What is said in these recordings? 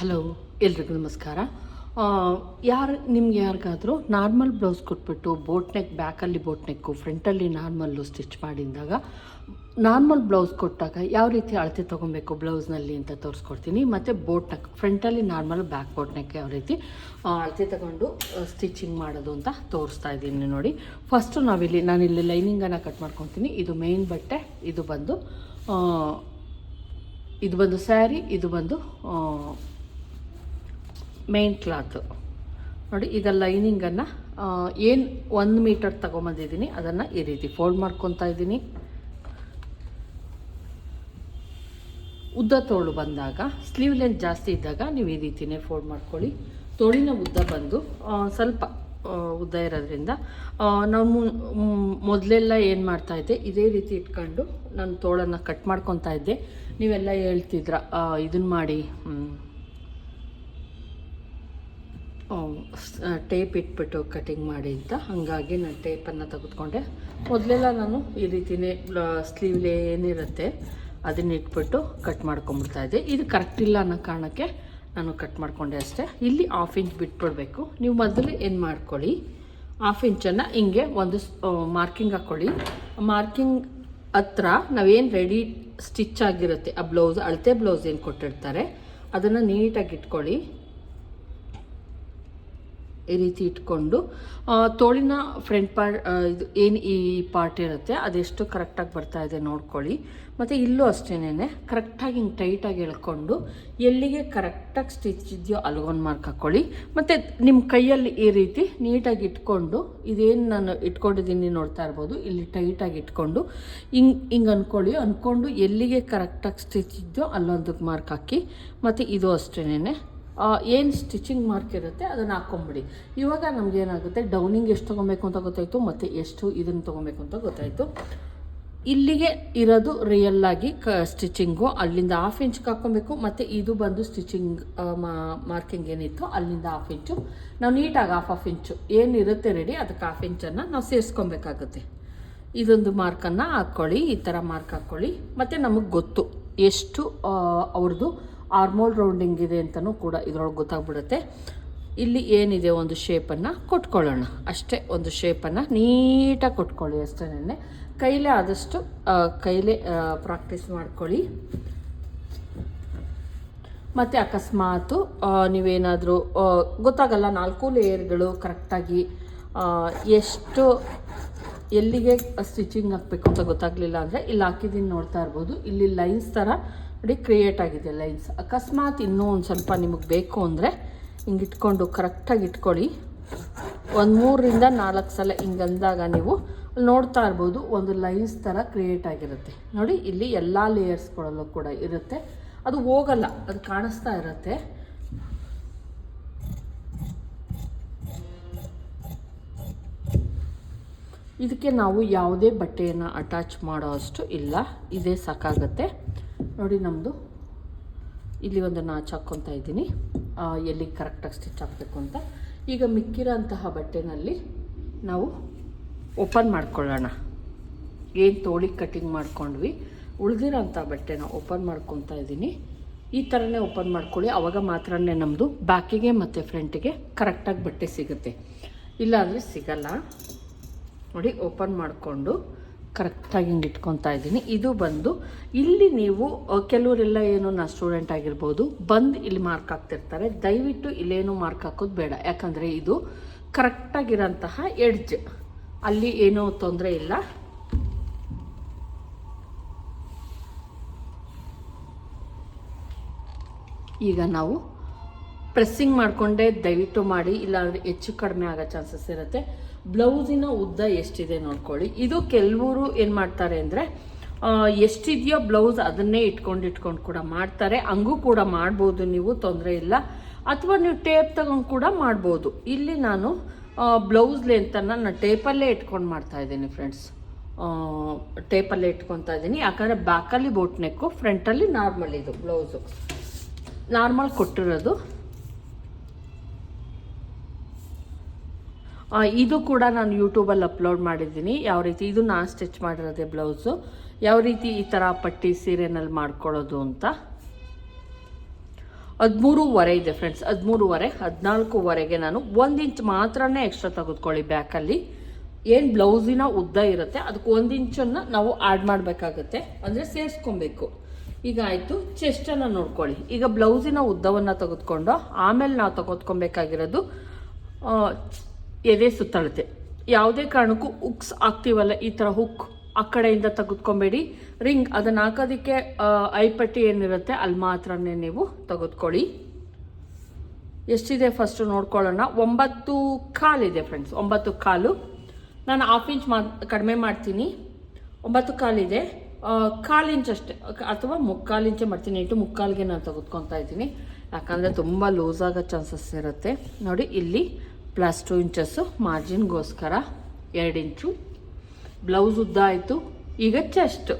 Hello, ಎಲ್ರಿಗೂ ನಮಸ್ಕಾರ. ಯಾರು, ನಿಮ್ಗೆ ಯಾರಿಗಾದರೂ ನಾರ್ಮಲ್ ಬ್ಲೌಸ್ ಕೊಟ್ಬಿಟ್ಟು ಬೋಟ್ ನೆಕ್, ಬ್ಯಾಕಲ್ಲಿ ಬೋಟ್ ನೆಕ್ಕು, ಫ್ರಂಟಲ್ಲಿ ನಾರ್ಮಲ್ಲು ಸ್ಟಿಚ್ ಮಾಡಿದಾಗ ನಾರ್ಮಲ್ ಬ್ಲೌಸ್ ಕೊಟ್ಟಾಗ ಯಾವ ರೀತಿ ಅಳತೆ ತೊಗೊಬೇಕು ಬ್ಲೌಸ್ನಲ್ಲಿ ಅಂತ ತೋರಿಸ್ಕೊಡ್ತೀನಿ. ಮತ್ತು ಬೋಟ್ ನೆಕ್, ಫ್ರಂಟಲ್ಲಿ ನಾರ್ಮಲ್ ಬ್ಯಾಕ್ ಬೋಟ್ ನೆಕ್ ಯಾವ ರೀತಿ ಅಳತೆ ತಗೊಂಡು ಸ್ಟಿಚಿಂಗ್ ಮಾಡೋದು ಅಂತ ತೋರಿಸ್ತಾ ಇದ್ದೀನಿ ನೋಡಿ. ಫಸ್ಟು ನಾವಿಲ್ಲಿ, ನಾನಿಲ್ಲಿ ಲೈನಿಂಗನ್ನು ಕಟ್ ಮಾಡ್ಕೊತೀನಿ ಇದು ಮೇನ್ ಬಟ್ಟೆ, ಇದು ಬಂದು ಇದು ಬಂದು ಸ್ಯಾರಿ, ಇದು ಬಂದು ಮೇನ್ ಕ್ಲಾತು ನೋಡಿ, ಈಗ ಲೈನಿಂಗನ್ನು ಏನು ಒಂದು ಮೀಟರ್ ತಗೊಂಬಂದಿದ್ದೀನಿ, ಅದನ್ನು ಈ ರೀತಿ ಫೋಲ್ಡ್ ಮಾಡ್ಕೊತಾ ಇದ್ದೀನಿ. ಉದ್ದ ತೋಳು ಬಂದಾಗ ಸ್ಲೀವ್ ಲೆಂತ್ ಜಾಸ್ತಿ ಇದ್ದಾಗ ನೀವು ಈ ರೀತಿನೇ ಫೋಲ್ಡ್ ಮಾಡ್ಕೊಳ್ಳಿ. ತೋಳಿನ ಉದ್ದ ಬಂದು ಸ್ವಲ್ಪ ಉದ್ದ ಇರೋದ್ರಿಂದ ನಾವು ಮೊದಲೆಲ್ಲ ಏನು ಮಾಡ್ತಾ ಇದ್ದೆ, ಇದೇ ರೀತಿ ಇಟ್ಕೊಂಡು ನಾನು ತೋಳನ್ನು ಕಟ್ ಮಾಡ್ಕೊತಾ ಇದ್ದೆ. ನೀವೆಲ್ಲ ಹೇಳ್ತಿದ್ರ ಇದನ್ನು ಮಾಡಿ ಟೇಪ್ ಇಟ್ಬಿಟ್ಟು ಕಟಿಂಗ್ ಮಾಡಿ ಅಂತ. ಹಾಗಾಗಿ ನಾನು ಟೇಪನ್ನು ತೆಗೆದುಕೊಂಡೆ. ಮೊದಲೆಲ್ಲ ನಾನು ಈ ರೀತಿನೇ ಸ್ಲೀವ್ಲೇ ಏನಿರುತ್ತೆ ಅದನ್ನ ಇಟ್ಬಿಟ್ಟು ಕಟ್ ಮಾಡ್ಕೊಂಬಿಡ್ತಾ ಇದ್ದೆ. ಇದು ಕರೆಕ್ಟ್ ಇಲ್ಲ ಅನ್ನೋ ಕಾರಣಕ್ಕೆ ನಾನು ಕಟ್ ಮಾಡಿಕೊಂಡೆ ಅಷ್ಟೇ. ಇಲ್ಲಿ ಹಾಫ್ ಇಂಚ್ ಬಿಟ್ಬಿಡ್ಬೇಕು. ನೀವು ಮೊದಲು ಏನು ಮಾಡ್ಕೊಳ್ಳಿ? ಹಾಫ್ ಇಂಚನ್ನು ಹಿಂಗೆ ಒಂದು ಮಾರ್ಕಿಂಗ್ ಹಾಕ್ಕೊಳ್ಳಿ ಮಾರ್ಕಿಂಗ್ ಹತ್ರ ನಾವೇನು ರೆಡಿ ಸ್ಟಿಚ್ ಆಗಿರುತ್ತೆ, ಆ ಬ್ಲೌಸ್ ಅಳತೆ ಬ್ಲೌಸ್ ಏನು ಕೊಟ್ಟಿರ್ತಾರೆ, ಅದನ್ನು ನೀಟಾಗಿ ಇಟ್ಕೊಳ್ಳಿ. ಈ ರೀತಿ ಇಟ್ಕೊಂಡು ತೋಳಿನ ಫ್ರಂಟ್ ಪಾರ್ಟ್ ಇದು ಏನು ಈ ಪಾರ್ಟ್ ಇರುತ್ತೆ, ಅದೆಷ್ಟು ಕರೆಕ್ಟಾಗಿ ಬರ್ತಾ ಇದೆ ನೋಡ್ಕೊಳ್ಳಿ. ಮತ್ತು ಇಲ್ಲೂ ಅಷ್ಟೇನೆ ಕರೆಕ್ಟಾಗಿ ಹಿಂಗೆ ಟೈಟಾಗಿ ಎಳ್ಕೊಂಡು, ಎಲ್ಲಿಗೆ ಕರೆಕ್ಟಾಗಿ ಸ್ಟಿಚ್ ಇದೆಯೋ ಅಲ್ಗೊಂದು ಮಾರ್ಕ್ ಹಾಕ್ಕೊಳ್ಳಿ ಮತ್ತು ನಿಮ್ಮ ಕೈಯಲ್ಲಿ ಈ ರೀತಿ ನೀಟಾಗಿ ಇಟ್ಕೊಂಡು, ಇದೇನು ನಾನು ಇಟ್ಕೊಂಡಿದ್ದೀನಿ ನೋಡ್ತಾ ಇರ್ಬೋದು, ಇಲ್ಲಿ ಟೈಟಾಗಿ ಇಟ್ಕೊಂಡು, ಹಿಂಗೆ ಹಿಂಗೆ ಅಂದ್ಕೊಳ್ಳಿ ಅಂದ್ಕೊಂಡು ಎಲ್ಲಿಗೆ ಕರೆಕ್ಟಾಗಿ ಸ್ಟಿಚ್ ಇದೆಯೋ ಅಲ್ಲೊಂದಕ್ಕೆ ಮಾರ್ಕ್ ಹಾಕಿ. ಮತ್ತು ಇದು ಅಷ್ಟೇನೆ ಏನು ಸ್ಟಿಚಿಂಗ್ ಮಾರ್ಕ್ ಇರುತ್ತೆ ಅದನ್ನು ಹಾಕ್ಕೊಂಬಿಡಿ ಇವಾಗ ನಮಗೇನಾಗುತ್ತೆ ಡೌನಿಂಗ್ ಎಷ್ಟು ತೊಗೊಬೇಕು ಅಂತ ಗೊತ್ತಾಯಿತು, ಮತ್ತು ಎಷ್ಟು ಇದನ್ನು ತೊಗೊಬೇಕು ಅಂತ ಗೊತ್ತಾಯಿತು. ಇಲ್ಲಿಗೆ ಇರೋದು ರಿಯಲ್ ಆಗಿ ಕ ಸ್ಟಿಚಿಂಗು ಅಲ್ಲಿಂದ ಹಾಫ್ ಇಂಚ್ಗೆ ಹಾಕ್ಕೊಬೇಕು ಮತ್ತು ಇದು ಬಂದು ಸ್ಟಿಚಿಂಗ್ ಮಾರ್ಕಿಂಗ್ ಏನಿತ್ತು ಅಲ್ಲಿಂದ ಹಾಫ್ ಇಂಚು ನಾವು ನೀಟಾಗಿ ಹಾಫ್ ಹಾಫ್ ಇಂಚು ಏನಿರುತ್ತೆ ರೆಡಿ ಅದಕ್ಕೆ ಹಾಫ್ ಇಂಚನ್ನು ನಾವು ಸೇರಿಸ್ಕೊಬೇಕಾಗುತ್ತೆ. ಇದೊಂದು ಮಾರ್ಕನ್ನು ಹಾಕ್ಕೊಳ್ಳಿ ಈ ಥರ ಮಾರ್ಕ್ ಹಾಕ್ಕೊಳ್ಳಿ ಮತ್ತು ನಮಗೆ ಗೊತ್ತು, ಎಷ್ಟು ಅವ್ರದ್ದು ಆರ್ಮೋಲ್ ರೌಂಡಿಂಗ್ ಇದೆ ಅಂತಲೂ ಕೂಡ ಇದರೊಳಗೆ ಗೊತ್ತಾಗ್ಬಿಡುತ್ತೆ. ಇಲ್ಲಿ ಏನಿದೆ ಒಂದು ಶೇಪನ್ನು ಕೊಟ್ಕೊಳ್ಳೋಣ. ಅಷ್ಟೇ ಒಂದು ಶೇಪನ್ನು ನೀಟಾಗಿ ಕೊಟ್ಕೊಳ್ಳಿ ಅಷ್ಟೇನೆ ಕೈಲೇ ಆದಷ್ಟು ಕೈಲೇ ಪ್ರಾಕ್ಟೀಸ್ ಮಾಡ್ಕೊಳ್ಳಿ. ಮತ್ತು ಅಕಸ್ಮಾತು ನೀವೇನಾದರೂ ಗೊತ್ತಾಗಲ್ಲ ನಾಲ್ಕು ಲೇಯರ್ಗಳು ಕರೆಕ್ಟಾಗಿ ಎಷ್ಟು, ಎಲ್ಲಿಗೆ ಸ್ಟಿಚಿಂಗ್ ಹಾಕಬೇಕು ಅಂತ ಗೊತ್ತಾಗಲಿಲ್ಲ ಅಂದರೆ ಇಲ್ಲಿ ಹಾಕಿದ್ದೀನಿ ನೋಡ್ತಾ ಇರ್ಬೋದು. ಇಲ್ಲಿ ಲೈನ್ಸ್ ಥರ ನೋಡಿ ಕ್ರಿಯೇಟ್ ಆಗಿದೆ ಲೈನ್ಸ್ ಅಕಸ್ಮಾತ್ ಇನ್ನೂ ಒಂದು ಸ್ವಲ್ಪ ನಿಮಗೆ ಬೇಕು ಅಂದರೆ ಹಿಂಗೆ ಇಟ್ಕೊಂಡು ಕರೆಕ್ಟಾಗಿ ಇಟ್ಕೊಳ್ಳಿ. ಒಂದು ಮೂರರಿಂದ ನಾಲ್ಕು ಸಲ ಹಿಂಗೆ ಅಂದಾಗ ನೀವು ನೋಡ್ತಾ ಇರ್ಬೋದು ಒಂದು ಲೈನ್ಸ್ ಥರ ಕ್ರಿಯೇಟ್ ಆಗಿರುತ್ತೆ. ನೋಡಿ, ಇಲ್ಲಿ ಎಲ್ಲ ಲೇಯರ್ಸ್ಗಳಲ್ಲೂ ಕೂಡ ಇರುತ್ತೆ. ಅದು ಹೋಗಲ್ಲ, ಅದು ಕಾಣಿಸ್ತಾ ಇರುತ್ತೆ. ಇದಕ್ಕೆ ನಾವು ಯಾವುದೇ ಬಟ್ಟೆಯನ್ನು ಅಟ್ಯಾಚ್ ಮಾಡೋ ಅಷ್ಟು ಇಲ್ಲ. ಇದೇ ಸಾಕಾಗತ್ತೆ. ನೋಡಿ ನಮ್ಮದು ಇಲ್ಲಿ ಒಂದು ನಾಚ್ ಹಾಕ್ಕೊತಾ ಇದ್ದೀನಿ ಎಲ್ಲಿ ಕರೆಕ್ಟಾಗಿ ಸ್ಟಿಚ್ ಹಾಕಬೇಕು ಅಂತ. ಈಗ ಮಿಕ್ಕಿರೋಂತಹ ಬಟ್ಟೆನಲ್ಲಿ ನಾವು ಓಪನ್ ಮಾಡ್ಕೊಳ್ಳೋಣ. ಏನು ತೋಳಿ ಕಟಿಂಗ್ ಮಾಡ್ಕೊಂಡ್ವಿ. ಉಳಿದಿರೋಂಥ ಬಟ್ಟೆನ ಓಪನ್ ಮಾಡ್ಕೊತಾ ಇದ್ದೀನಿ. ಈ ಥರನೇ ಓಪನ್ ಮಾಡ್ಕೊಳ್ಳಿ. ಆವಾಗ ಮಾತ್ರನೇ ನಮ್ಮದು ಬ್ಯಾಕಿಗೆ ಮತ್ತು ಫ್ರಂಟಿಗೆ ಕರೆಕ್ಟಾಗಿ ಬಟ್ಟೆ ಸಿಗುತ್ತೆ. ಇಲ್ಲಾಂದರೆ ಸಿಗಲ್ಲ. ನೋಡಿ ಓಪನ್ ಮಾಡಿಕೊಂಡು ಕರೆಕ್ಟಾಗಿ ಹಿಂಗೆ ಇಟ್ಕೊತಾ ಇದ್ದೀನಿ. ಇದು ಬಂದು ಇಲ್ಲಿ ನೀವು ಕೆಲವರೆಲ್ಲ ಏನು, ನಾ ಸ್ಟೂಡೆಂಟ್ ಆಗಿರ್ಬೋದು, ಬಂದು ಇಲ್ಲಿ ಮಾರ್ಕ್ ಹಾಕ್ತಿರ್ತಾರೆ. ದಯವಿಟ್ಟು ಇಲ್ಲೇನು ಮಾರ್ಕ್ ಹಾಕೋದು ಬೇಡ. ಯಾಕಂದರೆ ಇದು ಕರೆಕ್ಟಾಗಿರೋಂತಹ ಎಡ್ಜ್. ಅಲ್ಲಿ ಏನೂ ತೊಂದರೆ ಇಲ್ಲ. ಈಗ ನಾವು ಪ್ರೆಸ್ಸಿಂಗ್ ಮಾಡಿಕೊಂಡೇ ದಯವಿಟ್ಟು ಮಾಡಿ. ಇಲ್ಲಾಂದರೆ ಹೆಚ್ಚು ಕಡಿಮೆ ಆಗೋ ಚಾನ್ಸಸ್ ಇರುತ್ತೆ. ಬ್ಲೌಸಿನ ಉದ್ದ ಎಷ್ಟಿದೆ ನೋಡ್ಕೊಳ್ಳಿ. ಇದು ಕೆಲವರು ಏನು ಮಾಡ್ತಾರೆ ಅಂದರೆ ಎಷ್ಟಿದೆಯೋ ಬ್ಲೌಸ್ ಅದನ್ನೇ ಇಟ್ಕೊಂಡು ಇಟ್ಕೊಂಡು ಕೂಡ ಮಾಡ್ತಾರೆ. ಹಂಗೂ ಕೂಡ ಮಾಡ್ಬೋದು ನೀವು, ತೊಂದರೆ ಇಲ್ಲ. ಅಥವಾ ನೀವು ಟೇಪ್ ತಗೊಂಡು ಕೂಡ ಮಾಡ್ಬೋದು. ಇಲ್ಲಿ ನಾನು ಬ್ಲೌಸ್ ಲೆಂತನ್ನು ನಾನು ಟೇಪಲ್ಲೇ ಇಟ್ಕೊಂಡು ಮಾಡ್ತಾ ಇದ್ದೀನಿ ಫ್ರೆಂಡ್ಸ್. ಟೇಪಲ್ಲೇ ಇಟ್ಕೊತಾ ಇದ್ದೀನಿ. ಯಾಕಂದರೆ ಬ್ಯಾಕಲ್ಲಿ ಬೋಟ್ ನೆಕ್ಕು ಫ್ರಂಟಲ್ಲಿ ನಾರ್ಮಲ್ ಇದು, ಬ್ಲೌಸು. ನಾರ್ಮಲ್ ಕೊಟ್ಟಿರೋದು. ಇದು ಕೂಡ ನಾನು ಯೂಟ್ಯೂಬಲ್ಲಿ ಅಪ್ಲೋಡ್ ಮಾಡಿದ್ದೀನಿ. ಯಾವ ರೀತಿ ಇದು ನಾನು ಸ್ಟಿಚ್ ಮಾಡಿರೋದೇ ಬ್ಲೌಸು ಯಾವ ರೀತಿ ಈ ಥರ ಪಟ್ಟಿ ಸೀರೆನಲ್ಲಿ ಮಾಡ್ಕೊಳ್ಳೋದು ಅಂತ. ಹದಿಮೂರುವರೆ ಇದೆ ಫ್ರೆಂಡ್ಸ್ ಹದಿಮೂರುವರೆ, ಹದಿನಾಲ್ಕುವರೆಗೆ ನಾನು ಒಂದು ಇಂಚ್ ಮಾತ್ರನೇ ಎಕ್ಸ್ಟ್ರಾ ತೆಗೆದುಕೊಳ್ಳಿ ಬ್ಯಾಕಲ್ಲಿ ಏನು ಬ್ಲೌಸಿನ ಉದ್ದ ಇರುತ್ತೆ, ಅದಕ್ಕೆ ಒಂದು ಇಂಚನ್ನು ನಾವು ಆ್ಯಡ್ ಮಾಡಬೇಕಾಗತ್ತೆ, ಅಂದರೆ ಸೇರಿಸ್ಕೊಬೇಕು. ಈಗ ಆಯಿತು ಚೆಸ್ಟನ್ನು ನೋಡ್ಕೊಳ್ಳಿ. ಈಗ ಬ್ಲೌಸಿನ ಉದ್ದವನ್ನು ತೆಗೆದುಕೊಂಡು, ಆಮೇಲೆ ನಾವು ತೆಗೆದುಕೊಬೇಕಾಗಿರೋದು ಎದೆ ಸುತ್ತಳತೆ. ಯಾವುದೇ ಕಾರಣಕ್ಕೂ ಉಕ್ಸ್ ಆಗ್ತೀವಲ್ಲ ಈ ಥರ ಹುಕ್ ಆ ಕಡೆಯಿಂದ ತೆಗೆದುಕೊಬೇಡಿ. ರಿಂಗ್ ಅದನ್ನು ಹಾಕೋದಕ್ಕೆ ಐಪಟ್ಟಿ ಏನಿರುತ್ತೆ ಅಲ್ಲಿ ಮಾತ್ರನೇ ನೀವು ತೆಗೆದುಕೊಳ್ಳಿ. ಎಷ್ಟಿದೆ ಫಸ್ಟು ನೋಡ್ಕೊಳ್ಳೋಣ. ಒಂಬತ್ತು ಕಾಲಿದೆ ಫ್ರೆಂಡ್ಸ್ ಒಂಬತ್ತು ಕಾಲು. ನಾನು ಹಾಫ್ ಇಂಚ್ ಮಾ, ಕಡಿಮೆ ಮಾಡ್ತೀನಿ. ಒಂಬತ್ತು ಕಾಲಿದೆ ಕಾಲು ಇಂಚ್ ಅಷ್ಟೇ. ಅಥವಾ ಮುಕ್ಕಾಲು ಇಂಚೆ ಮಾಡ್ತೀನಿ. ಇಟ್ಟು ಮುಕ್ಕಾಲಿಗೆ ನಾನು ತೆಗೆದುಕೊತಾ ಇದ್ದೀನಿ. ಯಾಕಂದರೆ ತುಂಬ ಲೂಸ್ ಆಗೋ ಚಾನ್ಸಸ್ ಇರುತ್ತೆ. ನೋಡಿ, ಇಲ್ಲಿ ಪ್ಲಸ್ ಟು ಇಂಚಸ್ಸು ಮಾರ್ಜಿನ್ಗೋಸ್ಕರ ಎರಡು ಇಂಚು. ಬ್ಲೌಸ್ ಉದ್ದ ಆಯಿತು. ಈಗ ಚೆಸ್ಟ್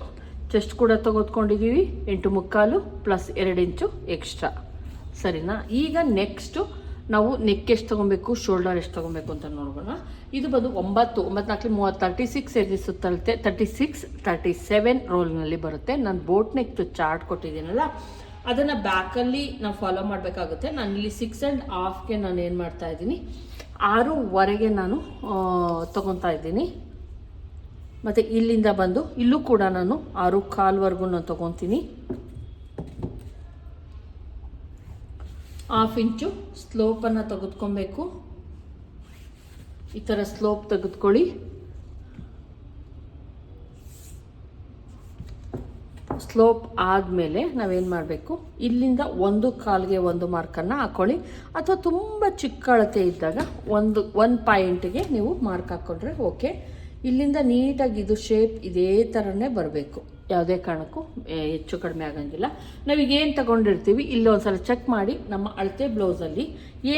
ಚೆಸ್ಟ್ ಕೂಡ ತೆಗೆದುಕೊಂಡಿದ್ದೀವಿ ಎಂಟು ಮುಕ್ಕಾಲು ಪ್ಲಸ್ ಎರಡು ಇಂಚು ಎಕ್ಸ್ಟ್ರಾ ಸರಿನಾ? ಈಗ ನೆಕ್ಸ್ಟು ನಾವು ನೆಕ್ ಎಷ್ಟು ತೊಗೊಬೇಕು ಶೋಲ್ಡರ್ ಎಷ್ಟು ತೊಗೊಬೇಕು ಅಂತ ನೋಡೋಣ ಇದು ಬಂದು ಒಂಬತ್ತು ಒಂಬತ್ತು ನಾಲ್ಕು ಮೂವತ್ತು ತರ್ಟಿ ಸಿಕ್ಸ್ ಸುತ್ತಳುತ್ತೆ ತರ್ಟಿ ಸಿಕ್ಸ್ ತರ್ಟಿ ಸೆವೆನ್ ರೋಲ್ನಲ್ಲಿ ಬರುತ್ತೆ. ನಾನು ಬೋಟ್ ನೆಕ್ ಚಾರ್ಟ್ ಕೊಟ್ಟಿದ್ದೀನಲ್ಲ ಅದನ್ನು ಬ್ಯಾಕಲ್ಲಿ ನಾವು ಫಾಲೋ ಮಾಡಬೇಕಾಗುತ್ತೆ. ನಾನು ಇಲ್ಲಿ ಸಿಕ್ಸ್ ಆ್ಯಂಡ್ ಹಾಫ್ಗೆ ನಾನು ಏನು ಮಾಡ್ತಾ ಇದ್ದೀನಿ? ಆರೂವರೆಗೆ ನಾನು ತೊಗೊತಾ ಇದ್ದೀನಿ. ಮತ್ತು ಇಲ್ಲಿಂದ ಬಂದು ಇಲ್ಲೂ ಕೂಡ ನಾನು ಆರು ಕಾಲ್ವರೆಗೂ ನಾನು ತೊಗೊತೀನಿ. ಹಾಫ್ ಇಂಚು ಸ್ಲೋಪನ್ನು ತೆಗೆದುಕೊಬೇಕು. ಈ ಥರ ಸ್ಲೋಪ್ ತೆಗೆದುಕೊಳ್ಳಿ. ಸ್ಲೋಪ್ ಆದಮೇಲೆ ನಾವೇನು ಮಾಡಬೇಕು? ಇಲ್ಲಿಂದ ಒಂದು ಕಾಲ್ಗೆ ಒಂದು ಮಾರ್ಕನ್ನು ಹಾಕ್ಕೊಳ್ಳಿ ಅಥವಾ ತುಂಬ ಚಿಕ್ಕ ಅಳತೆ ಇದ್ದಾಗ ಒಂದು ಒಂದು ಪಾಯಿಂಟಿಗೆ ನೀವು ಮಾರ್ಕ್ ಹಾಕ್ಕೊಂಡ್ರೆ ಓಕೆ ಇಲ್ಲಿಂದ ನೀಟಾಗಿ ಇದು ಶೇಪ್ ಇದೇ ಥರನೇ ಬರಬೇಕು. ಯಾವುದೇ ಕಾರಣಕ್ಕೂ ಹೆಚ್ಚು ಕಡಿಮೆ ಆಗಂಗಿಲ್ಲ. ನಾವೀಗೇನು ತಗೊಂಡಿರ್ತೀವಿ, ಇಲ್ಲಿ ಒಂದ್ಸಲ ಚೆಕ್ ಮಾಡಿ ನಮ್ಮ ಅಳತೆ ಬ್ಲೌಸಲ್ಲಿ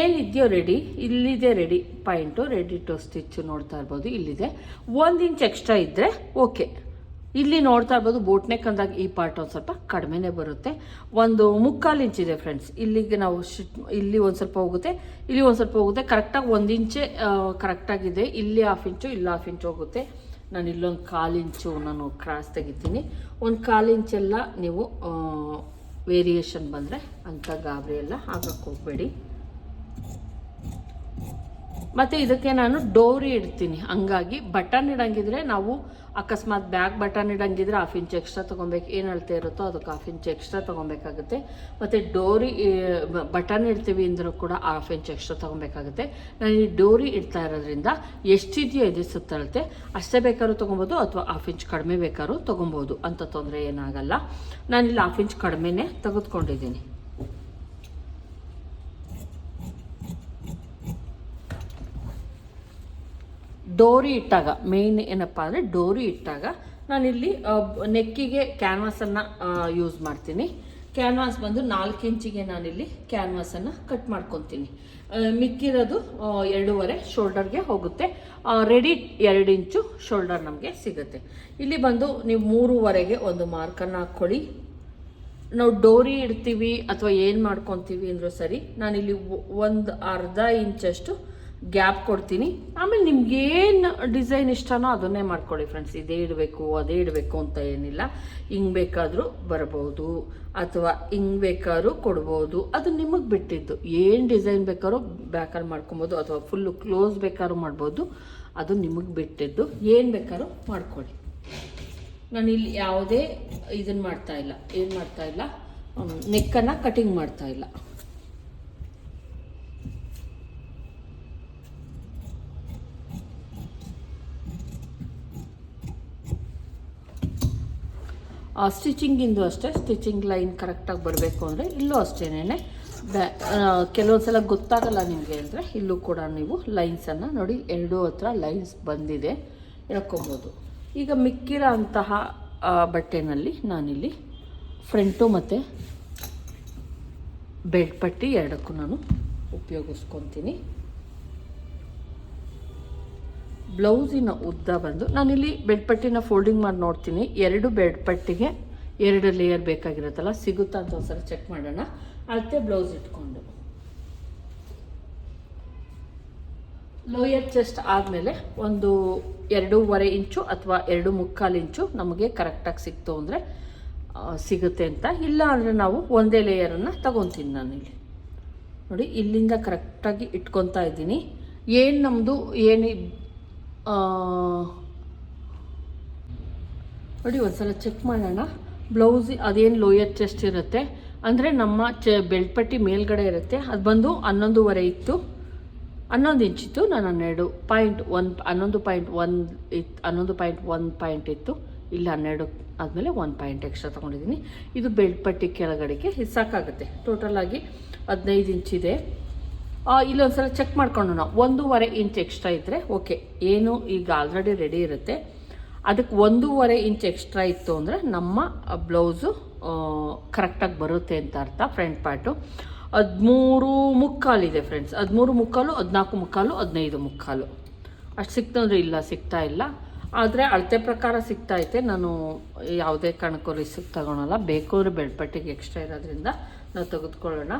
ಏನಿದೆಯೋ ರೆಡಿ ಇಲ್ಲಿದೆ ready point ready to stitch ನೋಡ್ತಾ ಇರ್ಬೋದು, ಇಲ್ಲಿದೆ. ಒಂದು ಇಂಚ್ ಎಕ್ಸ್ಟ್ರಾ ಇದ್ದರೆ ಓಕೆ ಇಲ್ಲಿ ನೋಡ್ತಾ ಇರ್ಬೋದು ಬೋಟ್ ನೆಕ್ ಅಂದಾಗ ಈ ಪಾರ್ಟ್ ಒಂದು ಸ್ವಲ್ಪ ಕಡಿಮೆನೇ ಬರುತ್ತೆ. ಒಂದು ಮುಕ್ಕಾಲು ಇಂಚ್ ಇದೆ ಫ್ರೆಂಡ್ಸ್ ಇಲ್ಲಿಗೆ ನಾವು ಇಲ್ಲಿ ಒಂದು ಸ್ವಲ್ಪ ಹೋಗುತ್ತೆ. ಇಲ್ಲಿ ಒಂದು ಸ್ವಲ್ಪ ಹೋಗುತ್ತೆ. ಕರೆಕ್ಟಾಗಿ ಒಂದು ಇಂಚೆ ಕರೆಕ್ಟಾಗಿದೆ ಇಲ್ಲಿ ಹಾಫ್ ಇಂಚು, ಇಲ್ಲಿ ಹಾಫ್ ಇಂಚು ಹೋಗುತ್ತೆ. ನಾನು ಇಲ್ಲೊಂದು ಕಾಲು ಇಂಚು ನಾನು ಕ್ರಾಸ್ ತೆಗಿತೀನಿ. ಒಂದು ಕಾಲು ಇಂಚೆಲ್ಲ ನೀವು ವೇರಿಯೇಷನ್ ಬಂದರೆ ಅಂಥ ಗಾಬರಿ ಎಲ್ಲ ಹೋಗಬೇಡಿ. ಮತ್ತು ಇದಕ್ಕೆ ನಾನು ಡೋರಿ ಇಡ್ತೀನಿ. ಹಂಗಾಗಿ ಬಟನ್ ಇಡಂಗಿದ್ರೆ ನಾವು ಅಕಸ್ಮಾತ್ ಬ್ಯಾಗ್ ಬಟನ್ ಇಡಂಗಿದ್ರೆ ಹಾಫ್ ಇಂಚ್ ಎಕ್ಸ್ಟ್ರಾ ತೊಗೊಬೇಕು. ಏನು ಅಳತೆ ಇರುತ್ತೋ ಅದಕ್ಕೆ ಹಾಫ್ ಇಂಚ್ ಎಕ್ಸ್ಟ್ರಾ ತೊಗೊಬೇಕಾಗುತ್ತೆ. ಮತ್ತು ಡೋರಿ ಬಟನ್ ಇಡ್ತೀವಿ ಅಂದರೂ ಕೂಡ ಹಾಫ್ ಇಂಚ್ ಎಕ್ಸ್ಟ್ರಾ ತೊಗೊಬೇಕಾಗುತ್ತೆ. ನಾನು ಈ ಡೋರಿ ಇಡ್ತಾ ಇರೋದ್ರಿಂದ ಎಷ್ಟಿದೆಯೋ ಇದೆ ಸುತ್ತಳತೆ ಅಷ್ಟೇ ಬೇಕಾದ್ರೂ ತೊಗೊಬೋದು ಅಥವಾ ಹಾಫ್ ಇಂಚ್ ಕಡಿಮೆ ಬೇಕಾದ್ರೂ ತೊಗೊಬೋದು. ಅಂತ ತೊಂದರೆ ಏನಾಗಲ್ಲ. ನಾನಿಲ್ಲಿ ಹಾಫ್ ಇಂಚ್ ಕಡಿಮೆನೇ ತೆಗೆದುಕೊಂಡಿದ್ದೀನಿ. ಡೋರಿ ಇಟ್ಟಾಗ ಮೇಯ್ನ್ ಏನಪ್ಪ ಅಂದರೆ ಡೋರಿ ಇಟ್ಟಾಗ ನಾನಿಲ್ಲಿ ನೆಕ್ಕಿಗೆ ಕ್ಯಾನ್ವಾಸನ್ನು ಯೂಸ್ ಮಾಡ್ತೀನಿ. ಕ್ಯಾನ್ವಾಸ್ ಬಂದು ನಾಲ್ಕು ಇಂಚಿಗೆ ನಾನಿಲ್ಲಿ ಕ್ಯಾನ್ವಾಸನ್ನು ಕಟ್ ಮಾಡ್ಕೊತೀನಿ. ಮಿಕ್ಕಿರೋದು ಎರಡೂವರೆ ಶೋಲ್ಡರ್ಗೆ ಹೋಗುತ್ತೆ. ರೆಡಿ ಎರಡು ಇಂಚು ಶೋಲ್ಡರ್ ನಮಗೆ ಸಿಗುತ್ತೆ. ಇಲ್ಲಿ ಬಂದು ನೀವು ಮೂರುವರೆಗೆ ಒಂದು ಮಾರ್ಕನ್ನು ಹಾಕ್ಕೊಳ್ಳಿ. ನಾವು ಡೋರಿ ಇಡ್ತೀವಿ ಅಥವಾ ಏನು ಮಾಡ್ಕೊತೀವಿ ಅಂದರೂ ಸರಿ, ನಾನಿಲ್ಲಿ ಒಂದು ಅರ್ಧ ಇಂಚಷ್ಟು ಗ್ಯಾಪ್ ಕೊಡ್ತೀನಿ. ಆಮೇಲೆ ನಿಮ್ಗೇನು ಡಿಸೈನ್ ಇಷ್ಟನೋ ಅದನ್ನೇ ಮಾಡ್ಕೊಳ್ಳಿ ಫ್ರೆಂಡ್ಸ್. ಇದೇ ಇಡಬೇಕು, ಅದೇ ಇಡಬೇಕು ಅಂತ ಏನಿಲ್ಲ. ಹಿಂಗೆ ಬೇಕಾದರೂ ಬರ್ಬೋದು, ಅಥವಾ ಹಿಂಗ್ ಬೇಕಾದ್ರೂ ಕೊಡ್ಬೋದು. ಅದು ನಿಮಗೆ ಬಿಟ್ಟಿದ್ದು. ಏನು ಡಿಸೈನ್ ಬೇಕಾದ್ರೂ ಬ್ಯಾಕಲ್ಲಿ ಮಾಡ್ಕೊಬೋದು, ಅಥವಾ ಫುಲ್ಲು ಕ್ಲೋಸ್ ಬೇಕಾದ್ರೂ ಮಾಡ್ಬೋದು. ಅದು ನಿಮಗೆ ಬಿಟ್ಟಿದ್ದು. ಏನು ಬೇಕಾದ್ರೂ ಮಾಡ್ಕೊಳ್ಳಿ. ನಾನು ಇಲ್ಲಿ ಯಾವುದೇ ಇದನ್ನ ಮಾಡ್ತಾ ಇಲ್ಲ. ಏನು ಮಾಡ್ತಾ ಇಲ್ಲ? ನೆಕ್ಕನ್ನು ಕಟಿಂಗ್ ಮಾಡ್ತಾ ಇಲ್ಲ. ಸ್ಟಿಚಿಂಗಿಂದು ಅಷ್ಟೇ, ಸ್ಟಿಚಿಂಗ್ ಲೈನ್ ಕರೆಕ್ಟಾಗಿ ಬರಬೇಕು ಅಂದರೆ ಇಲ್ಲೂ ಅಷ್ಟೇನೆ ಬ್ಯಾ ಕೆಲವೊಂದು ಸಲ ಗೊತ್ತಾಗಲ್ಲ ನಿಮಗೆ ಅಂದರೆ ಇಲ್ಲೂ ಕೂಡ ನೀವು ಲೈನ್ಸನ್ನು ನೋಡಿ, ಎರಡೂ ಹತ್ರ ಲೈನ್ಸ್ ಬಂದಿದೆ ಹೇಳ್ಕೊಬೋದು. ಈಗ ಮಿಕ್ಕಿರೋ ಅಂತಹ ಬಟ್ಟೆನಲ್ಲಿ ನಾನಿಲ್ಲಿ ಫ್ರಂಟು ಮತ್ತು ಬೆಡ್ ಪಟ್ಟಿ ಎರಡಕ್ಕೂ ನಾನು ಉಪಯೋಗಿಸ್ಕೊತೀನಿ. ಬ್ಲೌಸಿನ ಉದ್ದ ಬಂದು ನಾನಿಲ್ಲಿ ಬೆಡ್ಪಟ್ಟಿನ ಫೋಲ್ಡಿಂಗ್ ಮಾಡಿ ನೋಡ್ತೀನಿ. ಎರಡು ಬೆಡ್ ಪಟ್ಟಿಗೆ ಎರಡು ಲೇಯರ್ ಬೇಕಾಗಿರುತ್ತಲ್ಲ, ಸಿಗುತ್ತಾ ಅಂತ ಒಂದ್ಸಲ ಚೆಕ್ ಮಾಡೋಣ. ಅಳತೆ ಬ್ಲೌಸ್ ಇಟ್ಕೊಂಡು. ಲೋಯರ್ ಚೆಸ್ಟ್ ಆದಮೇಲೆ ಒಂದು ಎರಡೂವರೆ ಇಂಚು ಅಥವಾ ಎರಡು ಮುಕ್ಕಾಲು ಇಂಚು ನಮಗೆ ಕರೆಕ್ಟಾಗಿ ಸಿಕ್ತು ಅಂದರೆ ಸಿಗುತ್ತೆ ಅಂತ. ಇಲ್ಲ ಅಂದರೆ ನಾವು ಒಂದೇ ಲೇಯರನ್ನು ತಗೊತೀನಿ ನಾನಿಲ್ಲಿ. ನೋಡಿ, ಇಲ್ಲಿಂದ ಕರೆಕ್ಟಾಗಿ ಇಟ್ಕೊತಾ ಇದ್ದೀನಿ. ಏನು ನಮ್ಮದು ಏನು ನೋಡಿ ಒಂದ್ಸಲ ಚೆಕ್ ಮಾಡೋಣ. ಬ್ಲೌಸ್ ಅದೇನು ಲೋಯರ್ ಚೆಸ್ಟ್ ಇರುತ್ತೆ? ಅಂದರೆ ನಮ್ಮ ಚ ಬೆಳ್ಪಟ್ಟಿ ಮೇಲ್ಗಡೆ ಇರುತ್ತೆ. ಅದು ಬಂದು ಹನ್ನೊಂದುವರೆ ಇತ್ತು. ಹನ್ನೊಂದು ಇಂಚಿತ್ತು ನಾನು ಹನ್ನೆರಡು ಪಾಯಿಂಟ್ ಒನ್ ಹನ್ನೊಂದು ಪಾಯಿಂಟ್ ಒನ್ ಇತ್ತು, ಹನ್ನೊಂದು ಪಾಯಿಂಟ್ ಒನ್ ಪಾಯಿಂಟ್ ಇತ್ತು. ಇಲ್ಲಿ ಹನ್ನೆರಡು ಆದಮೇಲೆ ಒನ್ ಪಾಯಿಂಟ್ ಎಕ್ಸ್ಟ್ರಾ ತೊಗೊಂಡಿದ್ದೀನಿ ಇದು ಬೆಳ್ಪಟ್ಟಿ ಕೆಳಗಡೆಗೆ ಸಾಕಾಗುತ್ತೆ ಟೋಟಲಾಗಿ ಹದಿನೈದು ಇಂಚಿದೆ ಆ, ಇಲ್ಲೊಂದ್ಸಲ ಚೆಕ್ ಮಾಡ್ಕೊಂಡೋಣ ಒಂದೂವರೆ ಇಂಚ್ ಎಕ್ಸ್ಟ್ರಾ ಇದ್ದರೆ ಓಕೆ ಏನು ಈಗ ಆಲ್ರೆಡಿ ರೆಡಿ ಇರುತ್ತೆ. ಅದಕ್ಕೆ ಒಂದೂವರೆ ಇಂಚ್ ಎಕ್ಸ್ಟ್ರಾ ಇತ್ತು ಅಂದರೆ ನಮ್ಮ ಬ್ಲೌಸು ಕರೆಕ್ಟಾಗಿ ಬರುತ್ತೆ ಅಂತ ಅರ್ಥ ಫ್ರಂಟ್ ಪಾರ್ಟು ಹದಿಮೂರು ಮುಕ್ಕಾಲಿದೆ ಫ್ರೆಂಡ್ಸ್ ಹದಿಮೂರು ಮುಕ್ಕಾಲು ಹದಿನಾಲ್ಕು ಮುಕ್ಕಾಲು ಹದಿನೈದು ಮುಕ್ಕಾಲು. ಅಷ್ಟು ಸಿಕ್ತಂದ್ರೆ ಇಲ್ಲ ಸಿಗ್ತಾ ಇಲ್ಲ. ಆದರೆ ಅಳತೆ ಪ್ರಕಾರ ಸಿಗ್ತಾ ಐತೆ. ನಾನು ಯಾವುದೇ ಕಾರಣಕ್ಕೂ ರಿಸ್ಕ್ ತಗೊಳಲ್ಲ. ಬೇಕು ಅಂದರೆ ಬೆಳ್ಪಟ್ಟಿಗೆ ಎಕ್ಸ್ಟ್ರಾ ಇರೋದ್ರಿಂದ ನಾವು ತೆಗೆದುಕೊಳ್ಳೋಣ.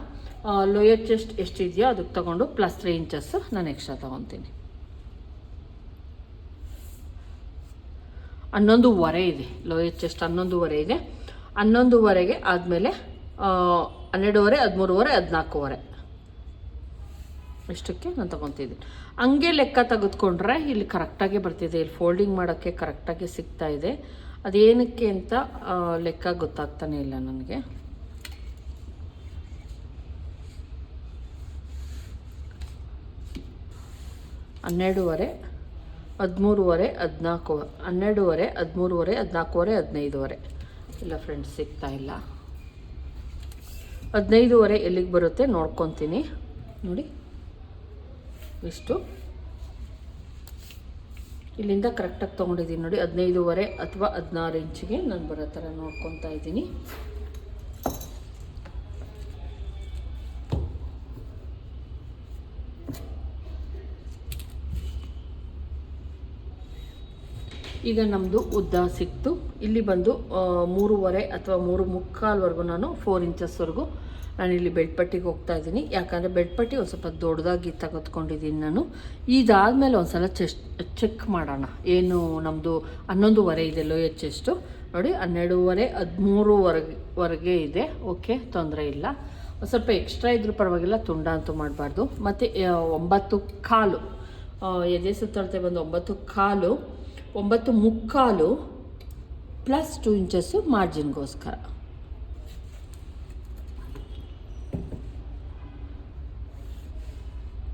ಲೋಯರ್ ಚೆಸ್ಟ್ ಎಷ್ಟಿದೆಯೋ ಅದಕ್ಕೆ ತಗೊಂಡು ಪ್ಲಸ್ ತ್ರೀ ಇಂಚಸ್ ನಾನು ಎಕ್ಸ್ಟ್ರಾ ತಗೊತೀನಿ. ಹನ್ನೊಂದುವರೆ ಇದೆ ಲೋಯರ್ ಚೆಸ್ಟ್ ಹನ್ನೊಂದುವರೆ ಇದೆ. ಹನ್ನೊಂದುವರೆಗೆ ಆದಮೇಲೆ ಹನ್ನೆರಡುವರೆ, ಹದಿಮೂರುವರೆ, ಹದಿನಾಲ್ಕುವರೆ. ಇಷ್ಟಕ್ಕೆ ನಾನು ತೊಗೊತಿದ್ದೀನಿ. ಹಂಗೆ ಲೆಕ್ಕ ತೆಗೆದುಕೊಂಡ್ರೆ ಇಲ್ಲಿ ಕರೆಕ್ಟಾಗಿ ಬರ್ತಿದೆ, ಇಲ್ಲಿ ಫೋಲ್ಡಿಂಗ್ ಮಾಡೋಕ್ಕೆ ಕರೆಕ್ಟಾಗಿ ಸಿಗ್ತಾ ಇದೆ. ಅದೇನಕ್ಕೆ ಅಂತ ಲೆಕ್ಕ ಗೊತ್ತಾಗ್ತಾನೆ ಇಲ್ಲ ನನಗೆ. ಹನ್ನೆರಡುವರೆ, ಹದಿಮೂರುವರೆ, ಹದಿನಾಲ್ಕು, ಹನ್ನೆರಡುವರೆ, ಹದಿಮೂರುವರೆ, ಹದಿನಾಲ್ಕುವರೆ, ಹದಿನೈದುವರೆ. ಇಲ್ಲ ಫ್ರೆಂಡ್ಸ್ ಸಿಗ್ತಾ ಇಲ್ಲ. ಹದಿನೈದುವರೆ ಎಲ್ಲಿಗೆ ಬರುತ್ತೆ ನೋಡ್ಕೊತೀನಿ. ನೋಡಿ. ಇಷ್ಟು ಇಲ್ಲಿಂದ ಕರೆಕ್ಟಾಗಿ ತೊಗೊಂಡಿದ್ದೀನಿ ನೋಡಿ. ಹದಿನೈದುವರೆ ಅಥವಾ ಹದಿನಾರು ಇಂಚಿಗೆ ನಾನು ಬರೋ ಥರ ನೋಡ್ಕೊತಾ ಇದ್ದೀನಿ. ಈಗ ನಮ್ಮದು ಉದ್ದ ಸಿಕ್ತು. ಇಲ್ಲಿ ಬಂದು ಮೂರುವರೆ ಅಥವಾ ಮೂರು ಮುಕ್ಕಾಲ್ವರೆಗೂ ನಾನು ಫೋರ್ ಇಂಚಸ್ವರೆಗೂ ನಾನು ಇಲ್ಲಿ ಬೆಡ್ಪಟ್ಟಿಗೆ ಹೋಗ್ತಾ ಇದ್ದೀನಿ. ಯಾಕಂದರೆ ಬೆಡ್ಪಟ್ಟಿ ಒಂದು ಸ್ವಲ್ಪ ದೊಡ್ಡದಾಗಿ ತೆಗೆದುಕೊಂಡಿದ್ದೀನಿ ನಾನು. ಇದಾದಮೇಲೆ ಒಂದು ಸಲ ಚೆಸ್ಟ್ ಚೆಕ್ ಮಾಡೋಣ. ಏನು ನಮ್ಮದು ಹನ್ನೊಂದುವರೆ ಇದೆ ಲೋಯರ್ ಚೆಸ್ಟು. ನೋಡಿ, ಹನ್ನೆರಡೂವರೆ, ಹದಿಮೂರುವರೆಗೆ ವರೆಗೆ ಇದೆ. ಓಕೆ ತೊಂದರೆ ಇಲ್ಲ. ಸ್ವಲ್ಪ ಎಕ್ಸ್ಟ್ರಾ ಇದ್ರೂ ಪರವಾಗಿಲ್ಲ, ತುಂಡ ಅಂತೂ ಮಾಡಬಾರ್ದು. ಮತ್ತು ಒಂಬತ್ತು ಕಾಲು. ಎದೆ ಸುತ್ತಳತೆ ಬಂದು ಒಂಬತ್ತು ಕಾಲು. ಒಂಬತ್ತು ಮುಕ್ಕಾಲು ಪ್ಲಸ್ ಟು ಇಂಚಸ್ಸು ಮಾರ್ಜಿನ್ಗೋಸ್ಕರ.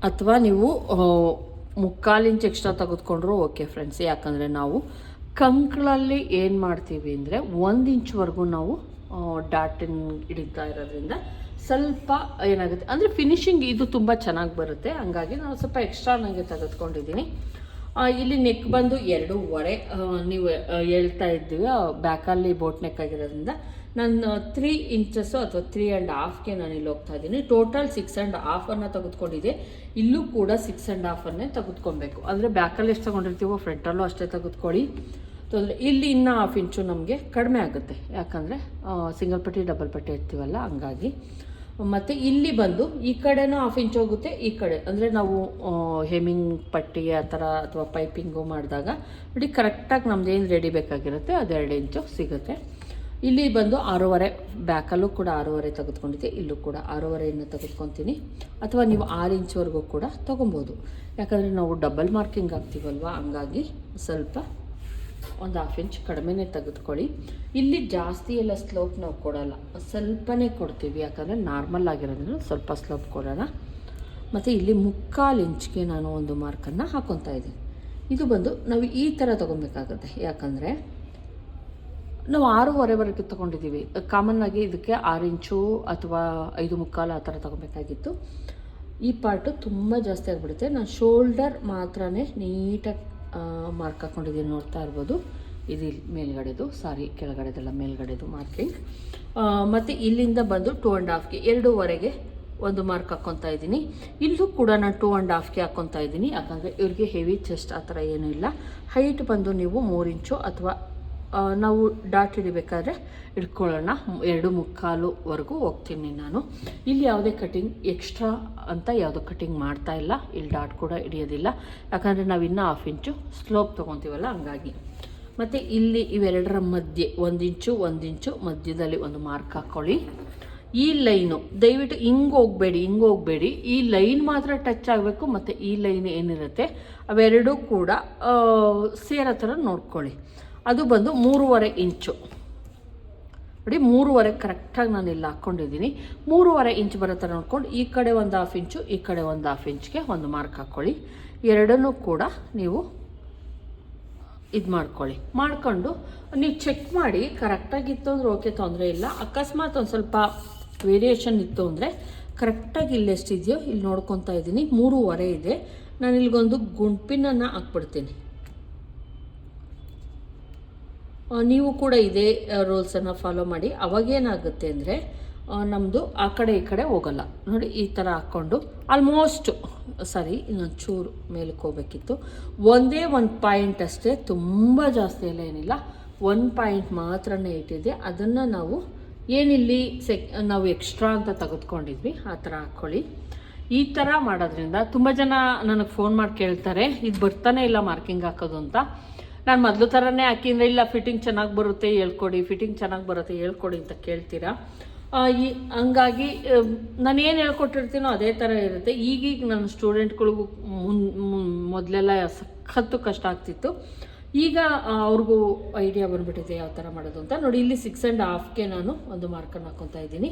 ಅಥವಾ ನೀವು ಮುಕ್ಕಾಲು ಇಂಚ್ ಎಕ್ಸ್ಟ್ರಾ ತೆಗೆದುಕೊಂಡ್ರು ಓಕೆ ಫ್ರೆಂಡ್ಸ್, ಯಾಕಂದರೆ ನಾವು ಕಂಕ್ಳಲ್ಲಿ ಏನು ಮಾಡ್ತೀವಿ ಅಂದರೆ ಒಂದು ಇಂಚ್ವರೆಗೂ ನಾವು ಡಾಟಿನ್ ಹಿಡಿತಾ ಇರೋದ್ರಿಂದ ಸ್ವಲ್ಪ ಏನಾಗುತ್ತೆ, ಅಂದರೆ ಫಿನಿಶಿಂಗ್ ಇದು ತುಂಬ ಚೆನ್ನಾಗಿ ಬರುತ್ತೆ, ಹಂಗಾಗಿ ನಾನು ಸ್ವಲ್ಪ ಎಕ್ಸ್ಟ್ರಾ ನನಗೆ ತೆಗೆದುಕೊಂಡಿದ್ದೀನಿ. ಇಲ್ಲಿ ನೆಕ್ ಬಂದು ಎರಡೂವರೆ ನೀವು ಹೇಳ್ತಾ ಇದ್ದೀವಿ ಬ್ಯಾಕಲ್ಲಿ ಬೋಟ್ ನೆಕ್ ಆಗಿರೋದ್ರಿಂದ. ನಾನು ತ್ರೀ ಇಂಚಸ್ಸು ಅಥವಾ ತ್ರೀ ಆ್ಯಂಡ್ ಹಾಫ್ಗೆ ನಾನು ಇಲ್ಲಿ ಹೋಗ್ತಾ ಇದ್ದೀನಿ. ಟೋಟಲ್ ಸಿಕ್ಸ್ ಆ್ಯಂಡ್ ಹಾಫನ್ನು ತೆಗೆದುಕೊಂಡಿದೆ. ಇಲ್ಲೂ ಕೂಡ ಸಿಕ್ಸ್ ಆ್ಯಂಡ್ ಹಾಫನ್ನೇ ತೆಗೆದುಕೊಬೇಕು. ಅಂದರೆ ಬ್ಯಾಕಲ್ಲಿ ಎಷ್ಟು ತೊಗೊಂಡಿರ್ತೀವೋ ಫ್ರಂಟಲ್ಲೂ ಅಷ್ಟೇ ತೆಗೆದುಕೊಳ್ಳಿ. ತೊಂದರೆ ಇಲ್ಲಿ ಇನ್ನೂ ಹಾಫ್ ಇಂಚು ನಮಗೆ ಕಡಿಮೆ ಆಗುತ್ತೆ. ಯಾಕಂದರೆ ಸಿಂಗಲ್ ಪಟ್ಟಿ ಡಬಲ್ ಪಟ್ಟಿ ಇರ್ತೀವಲ್ಲ, ಹಂಗಾಗಿ. ಮತ್ತು ಇಲ್ಲಿ ಬಂದು ಈ ಕಡೆನೂ ಹಾಫ್ ಇಂಚ್ ಹೋಗುತ್ತೆ, ಈ ಕಡೆ. ಅಂದರೆ ನಾವು ಹೆಮಿಂಗ್ ಪಟ್ಟಿ ಆ ಥರ ಅಥವಾ ಪೈಪಿಂಗು ಮಾಡಿದಾಗ ನೋಡಿ ಕರೆಕ್ಟಾಗಿ ನಮ್ದು ಏನು ರೆಡಿ ಬೇಕಾಗಿರುತ್ತೆ ಅದು ಎರಡು ಇಂಚು ಸಿಗುತ್ತೆ. ಇಲ್ಲಿ ಬಂದು ಆರೂವರೆ ಬ್ಯಾಕಲ್ಲೂ ಕೂಡ ಆರೂವರೆ ತೆಗೆದುಕೊಂಡಿದ್ದೆ, ಇಲ್ಲೂ ಕೂಡ ಆರೂವರೆಯನ್ನು ತೆಗೆದುಕೊತೀನಿ. ಅಥವಾ ನೀವು ಆರು ಇಂಚ್ವರೆಗೂ ಕೂಡ ತೊಗೊಬೋದು. ಯಾಕಂದರೆ ನಾವು ಡಬಲ್ ಮಾರ್ಕಿಂಗ್ ಆಗ್ತೀವಲ್ವ ಹಂಗಾಗಿ ಸ್ವಲ್ಪ ಒಂದು ಹಾಫ್ ಇಂಚ್ ಕಡಿಮೆನೇ ತೆಗೆದುಕೊಳ್ಳಿ. ಇಲ್ಲಿ ಜಾಸ್ತಿ ಎಲ್ಲ ಸ್ಲೋಪ್ ನಾವು ಕೊಡೋಲ್ಲ. ಸ್ವಲ್ಪನೇ ಕೊಡ್ತೀವಿ, ಯಾಕಂದರೆ ನಾರ್ಮಲ್ ಆಗಿರೋದ್ರಿಂದ ಸ್ವಲ್ಪ ಸ್ಲೋಪ್ ಕೊಡೋಣ. ಮತ್ತು ಇಲ್ಲಿ ಮುಕ್ಕಾಲು ಇಂಚ್ಗೆ ನಾನು ಒಂದು ಮಾರ್ಕನ್ನು ಹಾಕೊತಾ ಇದ್ದೀನಿ. ಇದು ಬಂದು ನಾವು ಈ ಥರ ತೊಗೊಬೇಕಾಗುತ್ತೆ. ಯಾಕಂದರೆ ನಾವು ಆರೂವರೆವರೆಗೆ ತೊಗೊಂಡಿದ್ದೀವಿ. ಕಾಮನ್ ಆಗಿ ಇದಕ್ಕೆ ಆರು ಇಂಚು ಅಥವಾ ಐದು ಮುಕ್ಕಾಲು ಆ ಥರ ತೊಗೊಬೇಕಾಗಿತ್ತು. ಈ ಪಾರ್ಟು ತುಂಬ ಜಾಸ್ತಿ ಆಗಿಬಿಡುತ್ತೆ. ನಾನು ಶೋಲ್ಡರ್ ಮಾತ್ರ ನೀಟಾಗಿ ಮಾರ್ಕ್ ಹಾಕ್ಕೊಂಡಿದ್ದೀನಿ ನೋಡ್ತಾ ಇರ್ಬೋದು. ಇದು ಮೇಲ್ಗಡೆದು, ಸಾರಿ, ಕೆಳಗಡೆದೆಲ್ಲ, ಮೇಲ್ಗಡೆದು ಮಾರ್ಕಿಂಗ್ ಮತ್ತು ಇಲ್ಲಿಂದ ಬಂದು ಟೂ ಆ್ಯಂಡ್ ಹಾಫ್ಗೆ ಎರಡೂವರೆಗೆ ಒಂದು ಮಾರ್ಕ್ ಹಾಕ್ಕೊತಾ ಇದ್ದೀನಿ. ಇಲ್ಲೂ ಕೂಡ ನಾನು ಟೂ ಆ್ಯಂಡ್ ಹಾಫ್ಗೆ ಹಾಕ್ಕೊತಾ ಇದ್ದೀನಿ. ಯಾಕಂದರೆ ಇವ್ರಿಗೆ ಹೆವಿ ಚೆಸ್ಟ್ ಆ ಥರ ಏನೂ ಇಲ್ಲ. ಹೈಟ್ ಬಂದು ನೀವು ಮೂರು ಇಂಚು ಅಥವಾ ನಾವು ಡಾಟ್ ಹಿಡಿಬೇಕಾದ್ರೆ ಇಟ್ಕೊಳ್ಳೋಣ ಎರಡು ಮುಕ್ಕಾಲುವರೆಗೂ ಹೋಗ್ತೀನಿ ನಾನು. ಇಲ್ಲಿ ಯಾವುದೇ ಕಟಿಂಗ್ ಎಕ್ಸ್ಟ್ರಾ ಅಂತ ಯಾವುದೋ ಕಟಿಂಗ್ ಮಾಡ್ತಾ ಇಲ್ಲ. ಇಲ್ಲಿ ಡಾಟ್ ಕೂಡ ಹಿಡಿಯೋದಿಲ್ಲ. ಯಾಕಂದರೆ ನಾವು ಇನ್ನೂ ಹಾಫ್ ಇಂಚು ಸ್ಲೋಪ್ ತೊಗೊತೀವಲ್ಲ, ಹಂಗಾಗಿ. ಮತ್ತು ಇಲ್ಲಿ ಇವೆರಡರ ಮಧ್ಯೆ, ಒಂದು ಇಂಚು ಒಂದು ಇಂಚು ಮಧ್ಯದಲ್ಲಿ ಒಂದು ಮಾರ್ಕ್ ಹಾಕ್ಕೊಳ್ಳಿ ಈ ಲೈನು, ದಯವಿಟ್ಟು ಹಿಂಗೆ ಹೋಗಬೇಡಿ ಹಿಂಗೆ ಹೋಗಬೇಡಿ. ಈ ಲೈನ್ ಮಾತ್ರ ಟಚ್ ಆಗಬೇಕು, ಮತ್ತು ಈ ಲೈನ್ ಏನಿರುತ್ತೆ, ಅವೆರಡೂ ಕೂಡ ಸೇರೋ ಥರ ನೋಡ್ಕೊಳ್ಳಿ. ಅದು ಬಂದು ಮೂರುವರೆ ಇಂಚು. ನೋಡಿ, ಮೂರುವರೆ ಕರೆಕ್ಟಾಗಿ ನಾನು ಇಲ್ಲಿ ಹಾಕ್ಕೊಂಡಿದ್ದೀನಿ. ಮೂರುವರೆ ಇಂಚ್ ಬರೋ ಥರ ನೋಡ್ಕೊಂಡು ಈ ಕಡೆ ಒಂದು ಹಾಫ್ ಇಂಚು, ಈ ಕಡೆ ಒಂದು ಹಾಫ್ ಇಂಚ್ಗೆ ಒಂದು ಮಾರ್ಕ್ ಹಾಕ್ಕೊಳ್ಳಿ ಎರಡನ್ನೂ ಕೂಡ ನೀವು ಇದು ಮಾಡ್ಕೊಳ್ಳಿ. ಮಾಡ್ಕೊಂಡು ನೀವು ಚೆಕ್ ಮಾಡಿ ಕರೆಕ್ಟಾಗಿತ್ತು ಅಂದರೆ ಓಕೆ ತೊಂದರೆ ಇಲ್ಲ. ಅಕಸ್ಮಾತ್ ಒಂದು ಸ್ವಲ್ಪ ವೇರಿಯೇಷನ್ ಇತ್ತು ಅಂದರೆ ಕರೆಕ್ಟಾಗಿ ಇಲ್ಲಿ ಎಷ್ಟಿದೆಯೋ ಇಲ್ಲಿ ನೋಡ್ಕೊತಾ ಇದ್ದೀನಿ. ಮೂರುವರೆ ಇದೆ. ನಾನು ಇಲ್ಲಿಗೊಂದು ಗುಂಪಿನನ್ನು ಹಾಕ್ಬಿಡ್ತೀನಿ ಆ, ನೀವು ಕೂಡ ಇದೇ ರೂಲ್ಸನ್ನು ಫಾಲೋ ಮಾಡಿ. ಅವಾಗೇನಾಗುತ್ತೆ ಅಂದರೆ ನಮ್ಮದು ಆ ಕಡೆ ಈ ಕಡೆ ಹೋಗಲ್ಲ. ನೋಡಿ, ಈ ಥರ ಹಾಕ್ಕೊಂಡು ಆಲ್ಮೋಸ್ಟ್ ಸಾರಿ ಇನ್ನೊಂದು ಚೂರು ಮೇಲಕ್ಕೆ ಹೋಗಬೇಕಿತ್ತು. ಒಂದೇ ಒಂದು ಪಾಯಿಂಟ್ ಅಷ್ಟೇ, ತುಂಬ ಜಾಸ್ತಿ ಎಲ್ಲ ಏನಿಲ್ಲ. ಒಂದು ಪಾಯಿಂಟ್ ಮಾತ್ರನೇ ಇಟ್ಟಿದ್ದೆ. ಅದನ್ನು ನಾವು ಏನಿಲ್ಲಿ ಸೆಕ್ ನಾವು ಎಕ್ಸ್ಟ್ರಾ ಅಂತ ತೆಗೆದುಕೊಂಡಿದ್ವಿ, ಆ ಥರ ಹಾಕ್ಕೊಳ್ಳಿ ಈ ಥರ ಮಾಡೋದ್ರಿಂದ ತುಂಬ ಜನ ನನಗೆ ಫೋನ್ ಮಾಡಿ ಕೇಳ್ತಾರೆ, ಇದು ಬರ್ತಾನೆ ಇಲ್ಲ ಮಾರ್ಕಿಂಗ್ ಹಾಕೋದು ಅಂತ. ನಾನು ಮೊದಲು ಥರನೇ ಹಾಕಿದ್ರೆ, ಇಲ್ಲ ಫಿಟ್ಟಿಂಗ್ ಚೆನ್ನಾಗಿ ಬರುತ್ತೆ, ಹೇಳ್ಕೊಡಿ ಫಿಟ್ಟಿಂಗ್ ಚೆನ್ನಾಗಿ ಬರುತ್ತೆ, ಹೇಳ್ಕೊಡಿ ಅಂತ ಕೇಳ್ತೀರಾ? ಈ, ಹಂಗಾಗಿ ನಾನು ಏನು ಹೇಳ್ಕೊಟ್ಟಿರ್ತೀನೋ ಅದೇ ಥರ ಇರುತ್ತೆ. ಈಗೀಗ ನನ್ನ ಸ್ಟೂಡೆಂಟ್ಗಳಿಗೂ ಮುನ್ ಮೊದಲೆಲ್ಲ ಸಖತ್ತು ಕಷ್ಟ ಆಗ್ತಿತ್ತು. ಈಗ ಅವ್ರಿಗೂ ಐಡಿಯಾ ಬಂದುಬಿಟ್ಟಿದೆ ಯಾವ ಥರ ಮಾಡೋದು ಅಂತ. ನೋಡಿ, ಇಲ್ಲಿ ಸಿಕ್ಸ್ ಆ್ಯಂಡ್ ಹಾಫ್ಗೆ ನಾನು ಒಂದು ಮಾರ್ಕನ್ನು ಹಾಕ್ಕೊತಾ ಇದ್ದೀನಿ.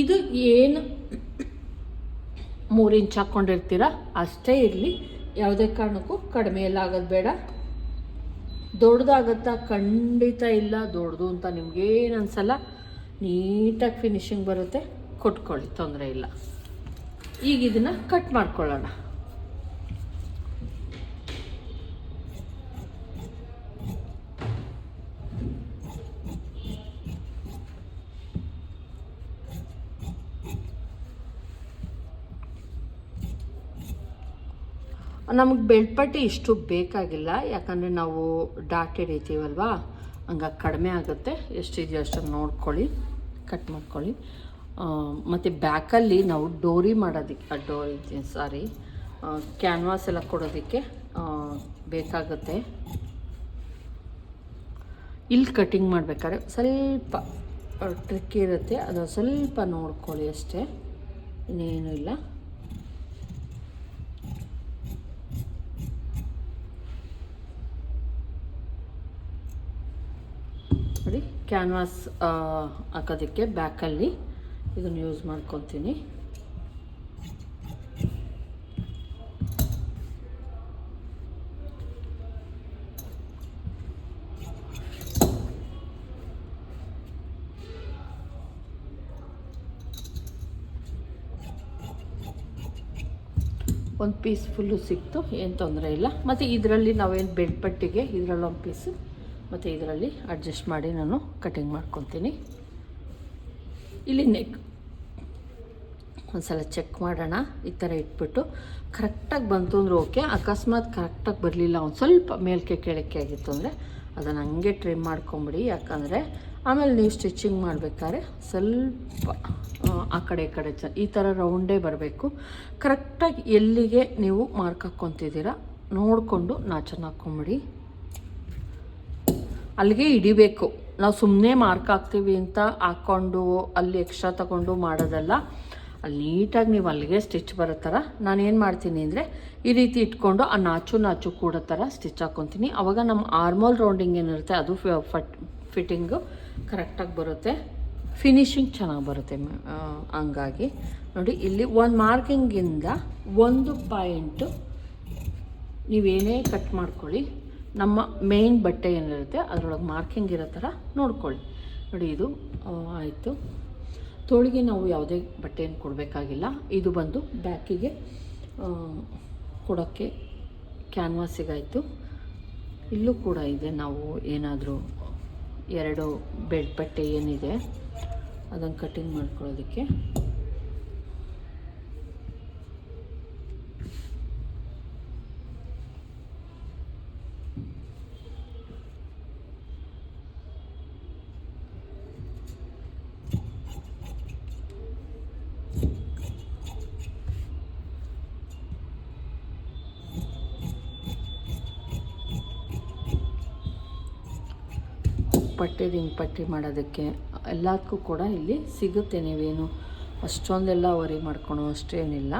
ಇದು ಏನು ಮೂರು ಇಂಚ್ ಹಾಕ್ಕೊಂಡಿರ್ತೀರ ಅಷ್ಟೇ ಇರಲಿ. ಯಾವುದೇ ಕಾರಣಕ್ಕೂ ಕಡಿಮೆ ಎಲ್ಲ ಆಗೋದು ಬೇಡ. ದೊಡ್ಡದಾಗತ್ತಾ ಖಂಡಿತ ಇಲ್ಲ, ದೊಡ್ಡದು ಅಂತ ನಿಮ್ಗೇನು ಅನಿಸಲ್ಲ. ನೀಟಾಗಿ ಫಿನಿಶಿಂಗ್ ಬರುತ್ತೆ, ಕೊಟ್ಕೊಳ್ಳಿ, ತೊಂದರೆ ಇಲ್ಲ. ಈಗ ಇದನ್ನು ಕಟ್ ಮಾಡ್ಕೊಳ್ಳೋಣ. ನಮಗೆ ಬೆಳ್ಪಟ್ಟಿ ಇಷ್ಟು ಬೇಕಾಗಿಲ್ಲ. ಯಾಕಂದರೆ ನಾವು ಡಾಟ್ ಹಿಡಿತೀವಲ್ವಾ ಹಂಗಾಗಿ ಕಡಿಮೆ ಆಗುತ್ತೆ. ಎಷ್ಟಿದೆಯೋ ಅಷ್ಟನ್ನು ನೋಡ್ಕೊಳ್ಳಿ, ಕಟ್ ಮಾಡ್ಕೊಳ್ಳಿ. ಮತ್ತು ಬ್ಯಾಕಲ್ಲಿ ನಾವು ಡೋರಿ ಮಾಡೋದಕ್ಕೆ ಡೋರಿ, ಸಾರಿ ಕ್ಯಾನ್ವಾಸ್ ಎಲ್ಲ ಕೊಡೋದಕ್ಕೆ ಬೇಕಾಗುತ್ತೆ. ಇಲ್ಲಿ ಕಟಿಂಗ್ ಮಾಡಬೇಕಾದ್ರೆ ಸ್ವಲ್ಪ ಟ್ರಿಕ್ ಇರುತ್ತೆ. ಅದು ಸ್ವಲ್ಪ ನೋಡ್ಕೊಳ್ಳಿ ಅಷ್ಟೇ. ಇನ್ನೇನು ಇಲ್ಲ. ನೋಡಿ ಕ್ಯಾನ್ವಾಸ್ ಹಾಕೋದಕ್ಕೆ ಬ್ಯಾಕಲ್ಲಿ ಇದನ್ನು ಯೂಸ್ ಮಾಡ್ಕೊತೀನಿ ಒಂದು ಪೀಸ್ ಫುಲ್ಲು ಸಿಕ್ತು, ಏನು ತೊಂದರೆ ಇಲ್ಲ. ಮತ್ತು ಇದರಲ್ಲಿ ನಾವೇನು ಬೆಡ್ಪಟ್ಟಿಗೆ ಇದರಲ್ಲಿ ಒಂದು ಪೀಸು ಮತ್ತು ಇದರಲ್ಲಿ ಅಡ್ಜಸ್ಟ್ ಮಾಡಿ ನಾನು ಕಟಿಂಗ್ ಮಾಡ್ಕೊತೀನಿ. ಇಲ್ಲಿ ನೆಕ್ ಒಂದ್ಸಲ ಚೆಕ್ ಮಾಡೋಣ. ಈ ಥರ ಇಟ್ಬಿಟ್ಟು ಕರೆಕ್ಟಾಗಿ ಬಂತು ಅಂದರೆ ಓಕೆ ಅಕಸ್ಮಾತ್ ಕರೆಕ್ಟಾಗಿ ಬರಲಿಲ್ಲ ಒಂದು ಸ್ವಲ್ಪ ಮೇಲ್ಕೆ ಕೆಳಕ್ಕೆ ಆಗಿತ್ತು ಅಂದರೆ ಅದನ್ನು ಹಂಗೆ ಟ್ರಿಮ್ ಮಾಡ್ಕೊಂಬಿಡಿ. ಯಾಕಂದರೆ ಆಮೇಲೆ ನೀವು ಸ್ಟಿಚಿಂಗ್ ಮಾಡಬೇಕಾದ್ರೆ ಸ್ವಲ್ಪ ಆ, ಕಡೆ ಈ ಕಡೆ ಈ ಥರ ರೌಂಡೇ ಬರಬೇಕು. ಕರೆಕ್ಟಾಗಿ ಎಲ್ಲಿಗೆ ನೀವು ಮಾರ್ಕ್ ಹಾಕ್ಕೊತಿದ್ದೀರಾ ನೋಡಿಕೊಂಡು ನಾಚನ್ನು ಹಾಕ್ಕೊಂಬಿಡಿ ಅಲ್ಲಿಗೆ ಹಿಡಿಬೇಕು. ನಾವು ಸುಮ್ಮನೆ ಮಾರ್ಕ್ ಹಾಕ್ತೀವಿ ಅಂತ ಹಾಕ್ಕೊಂಡು ಅಲ್ಲಿ ಎಕ್ಸ್ಟ್ರಾ ತಗೊಂಡು ಮಾಡೋದಲ್ಲ. ಅಲ್ಲಿ ನೀಟಾಗಿ ನೀವು ಅಲ್ಲಿಗೆ ಸ್ಟಿಚ್ ಬರೋ ಥರ ನಾನು ಏನು ಮಾಡ್ತೀನಿ ಅಂದರೆ ಈ ರೀತಿ ಇಟ್ಕೊಂಡು ಆ ನಾಚು ನಾಚು ಕೂಡ ಥರ ಸ್ಟಿಚ್ ಹಾಕ್ಕೊತೀನಿ ಆವಾಗ ನಮ್ಮ ಆರ್ಮೋಲ್ ರೌಂಡಿಂಗ್ ಏನಿರುತ್ತೆ ಅದು ಫಟ್ ಫಿಟ್ಟಿಂಗು ಕರೆಕ್ಟಾಗಿ ಬರುತ್ತೆ. ಫಿನಿಶಿಂಗ್ ಚೆನ್ನಾಗಿ ಬರುತ್ತೆ ಹಂಗಾಗಿ. ನೋಡಿ, ಇಲ್ಲಿ ಒಂದು ಮಾರ್ಕಿಂಗಿಂದ ಒಂದು ಪಾಯಿಂಟು ನೀವೇನೇ ಕಟ್ ಮಾಡ್ಕೊಳ್ಳಿ. ನಮ್ಮ ಮೇಯ್ನ್ ಬಟ್ಟೆ ಏನಿರುತ್ತೆ, ಅದರೊಳಗೆ ಮಾರ್ಕಿಂಗ್ ಇರೋ ಥರ ನೋಡ್ಕೊಳ್ಳಿ. ನೋಡಿ, ಇದು ಆಯಿತು. ತೋಳಿಗೆ ನಾವು ಯಾವುದೇ ಬಟ್ಟೆಯನ್ನು ಕೊಡಬೇಕಾಗಿಲ್ಲ. ಇದು ಬಂದು ಬ್ಯಾಕಿಗೆ ಕೊಡೋಕ್ಕೆ ಕ್ಯಾನ್ವಾಸಿಗಾಯಿತು. ಇಲ್ಲೂ ಕೂಡ ಇದೆ. ನಾವು ಏನಾದರೂ ಎರಡು ಬೆಡ್ ಬಟ್ಟೆ ಏನಿದೆ, ಅದನ್ನು ಕಟಿಂಗ್ ಮಾಡ್ಕೊಳ್ಳೋದಕ್ಕೆ. ಪಟ್ಟಿ, ರಿಂಗ್ ಪಟ್ಟಿ ಮಾಡೋದಕ್ಕೆ ಎಲ್ಲದಕ್ಕೂ ಕೂಡ ಇಲ್ಲಿ ಸಿಗುತ್ತೆ ನೀವೇನು. ಅಷ್ಟೊಂದೆಲ್ಲ ವರಿ ಮಾಡ್ಕೊಳೋ ಅಷ್ಟೇನಿಲ್ಲ.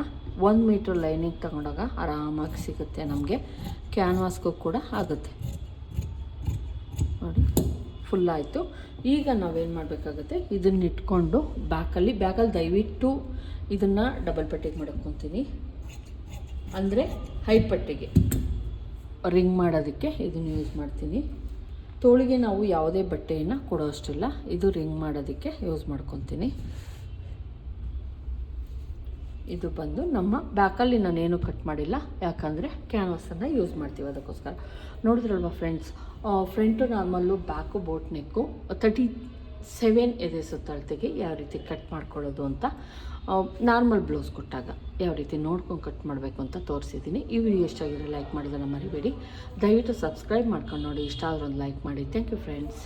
ಒಂದು ಮೀಟ್ರ್ ಲೈನಿಂಗ್ ತಗೊಂಡಾಗ ಆರಾಮಾಗಿ ಸಿಗುತ್ತೆ ನಮಗೆ. ಕ್ಯಾನ್ವಾಸ್ಗೂ ಕೂಡ ಆಗುತ್ತೆ. ನೋಡಿ ಫುಲ್ ಆಯಿತು. ಈಗ ನಾವೇನು ಮಾಡಬೇಕಾಗುತ್ತೆ? ಇದನ್ನ ಇಟ್ಕೊಂಡು ಬ್ಯಾಕಲ್ಲಿ ಬ್ಯಾಕಲ್ಲಿ ದಯವಿಟ್ಟು ಇದನ್ನು ಡಬಲ್ ಪಟ್ಟಿಗೆ ಮಾಡ್ಕೊತೀನಿ. ಅಂದರೆ ಹೈ ಪಟ್ಟಿಗೆ. ರಿಂಗ್ ಮಾಡೋದಕ್ಕೆ ಇದನ್ನು ಯೂಸ್ ಮಾಡ್ತೀನಿ. ತೋಳಿಗೆ ನಾವು ಯಾವುದೇ ಬಟ್ಟೆಯನ್ನು ಕೊಡೋಷ್ಟಿಲ್ಲ. ಇದು ರಿಂಗ್ ಮಾಡೋದಕ್ಕೆ ಯೂಸ್ ಮಾಡ್ಕೊತೀನಿ. ಇದು ಬಂದು ನಮ್ಮ ಬ್ಯಾಕಲ್ಲಿ ನಾನೇನು ಕಟ್ ಮಾಡಿಲ್ಲ, ಯಾಕಂದರೆ ಕ್ಯಾನ್ವಾಸನ್ನು ಯೂಸ್ ಮಾಡ್ತೀವಿ ಅದಕ್ಕೋಸ್ಕರ. ನೋಡಿದ್ರಲ್ವ friends front normal back boat neck thirty seven ಎದೆ ಸುತ್ತಳತೆಗೆ ಯಾವ ರೀತಿ ಕಟ್ ಮಾಡ್ಕೊಳ್ಳೋದು ಅಂತ. ನಾರ್ಮಲ್ ಬ್ಲೌಸ್ ಕೊಟ್ಟಾಗ ಯಾವ ರೀತಿ ನೋಡ್ಕೊಂಡು ಕಟ್ ಮಾಡಬೇಕು ಅಂತ ತೋರಿಸಿದ್ದೀನಿ. ಈ ವಿಡಿಯೋ ಇಷ್ಟ ಆಗಿರೋ ಲೈಕ್ ಮಾಡಿದ್ರೆ ಮರಿಬೇಡಿ. ದಯವಿಟ್ಟು ಸಬ್ಸ್ಕ್ರೈಬ್ ಮಾಡ್ಕೊಂಡು ನೋಡಿ. ಇಷ್ಟ ಆದ್ರೆ ಒಂದು ಲೈಕ್ ಮಾಡಿ. Thank you friends